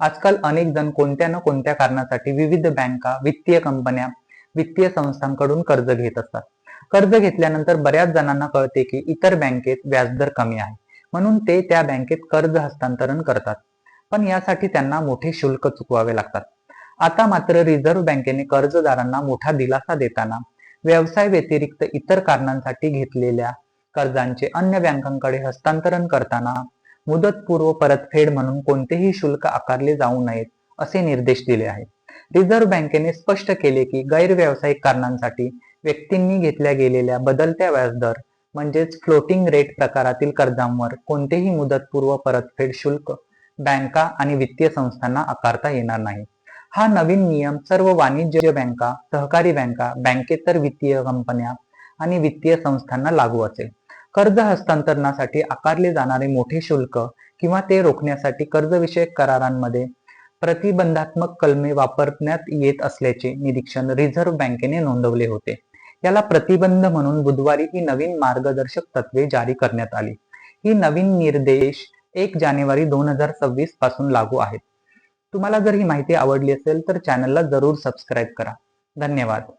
आजकाल अनेक जण कोणत्या न कोणत्या कारणासाठी विविध बँका वित्तीय कंपन्या वित्तीय संस्थांकडून कर्ज घेत असतात. कर्ज घेतल्यानंतर बऱ्याच जणांना कळते की इतर बँकेत व्याजदर कमी आहे. म्हणून ते त्या बँकेत कर्ज हस्तांतरण करतात. पण यासाठी त्यांना मोठे शुल्क चुकवावे लागतात. आता मात्र रिझर्व्ह बँकेने कर्जदारांना मोठा दिलासा देताना व्यवसाय व्यतिरिक्त इतर कारणांसाठी घेतलेल्या कर्जांचे अन्य बँकांकडे हस्तांतरण करताना मुदतपूर्व परतफेड म्हणून कोणतेही शुल्क आकारले जाऊ नयेत असे निर्देश दिले आहेत. रिझर्व्ह बँकेने स्पष्ट केले की गैरव्यावसायिक कारणांसाठी व्यक्तींनी घेतल्या गेलेल्या बदलत्या व्याजदर म्हणजेच फ्लोटिंग रेट प्रकारातील कर्जांवर कोणतेही मुदतपूर्व परतफेड शुल्क बँका आणि वित्तीय संस्थांना आकारता येणार नाही. हा नवीन नियम सर्व वाणिज्य बँका सहकारी बँका बँकेतर वित्तीय कंपन्या आणि वित्तीय संस्थांना लागू असेल. कर्ज हस्तांतरणासाठी आकारले जाणारे मोठे शुल्क किंवा ते रोखण्यासाठी कर्जविषयक करारांमध्ये प्रतिबंधात्मक कलमे वापरण्यात येत असल्याचे निरीक्षण रिझर्व्ह बँकेने नोंदवले होते. याला प्रतिबंध म्हणून बुधवारी ही नवीन मार्गदर्शक तत्वे जारी करण्यात आली. ही नवीन निर्देश एक जानेवारी दोन हजार सव्वीसपासून लागू आहेत. तुम्हाला जर ही माहिती आवडली असेल तर चॅनलला जरूर सबस्क्राईब करा. धन्यवाद.